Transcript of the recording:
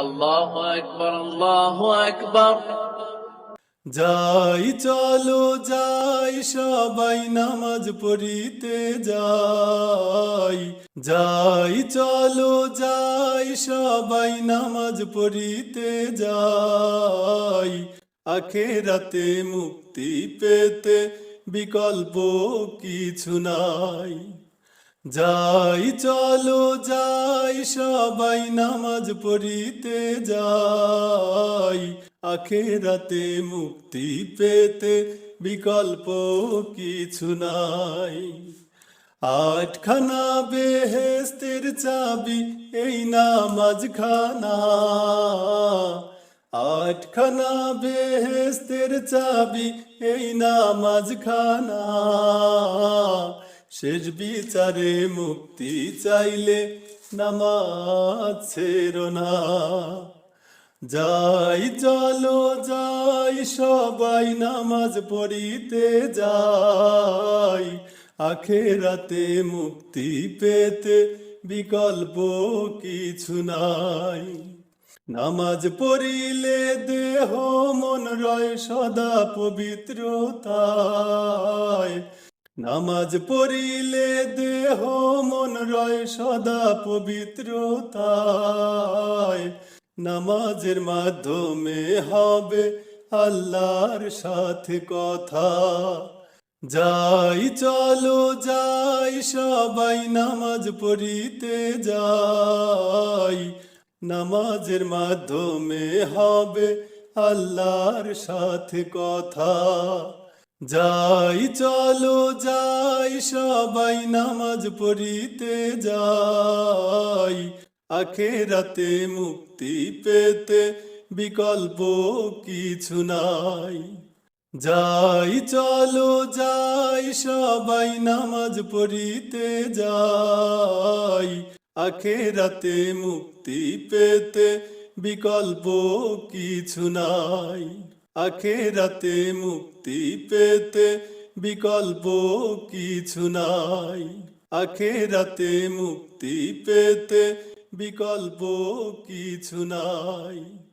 আল্লাহ যাই চলো, যাই সবাই নামাজ পড়িতে যাই। যাই চলো, যাই সবাই নামাজ পড়িতে যাই। আখেরাতে মুক্তি পেতে বিকল্প কিছু নাই। যাই চলো, যাই সবাই নামাজ পড়িতে যাই। আখেরাতে মুক্তি পেতে বিকল্প কিছু নাই। আটখানা বেহেস্তের চাবি, এই নামাজ খানা। আটখানা বেহেস্তের চাবি, এই নামাজ খানা। শেষ বিচারে মুক্তি চাইলে নামাজ ছেড়ো না। যাই চলো, যাই সবাই নামাজ পড়িতে যাই। আখেরাতে মুক্তি পেতে বিকল্প কিছু নাই। নামাজ পড়িলে দেহ মন রয়, সদা পবিত্রতায়। নামাজ পড়িলে দেহ মন রয় সদা পবিত্রতায়। নামাজের মাধ্যমে হবে আল্লাহর সাথে কথা। যাই চলো, যাই সবাই নামাজ পড়িতে যাই। নামাজের মাধ্যমে হবে আল্লাহর সাথে কথা। যাই চলো, যাই সবাই নামাজ পড়িতে যাই। আখেরাতে মুক্তি পেতে বিকল্প কিছু নাই। যাই চলো, যাই সবাই নামাজ পড়িতে যাই। আখেরাতে মুক্তি পেতে বিকল্প কিছু নাই। আখেরাতে মুক্তি পেতে বিকল্প কিছু নাই। আখেরাতে মুক্তি পেতে বিকল্প কিছু নাই।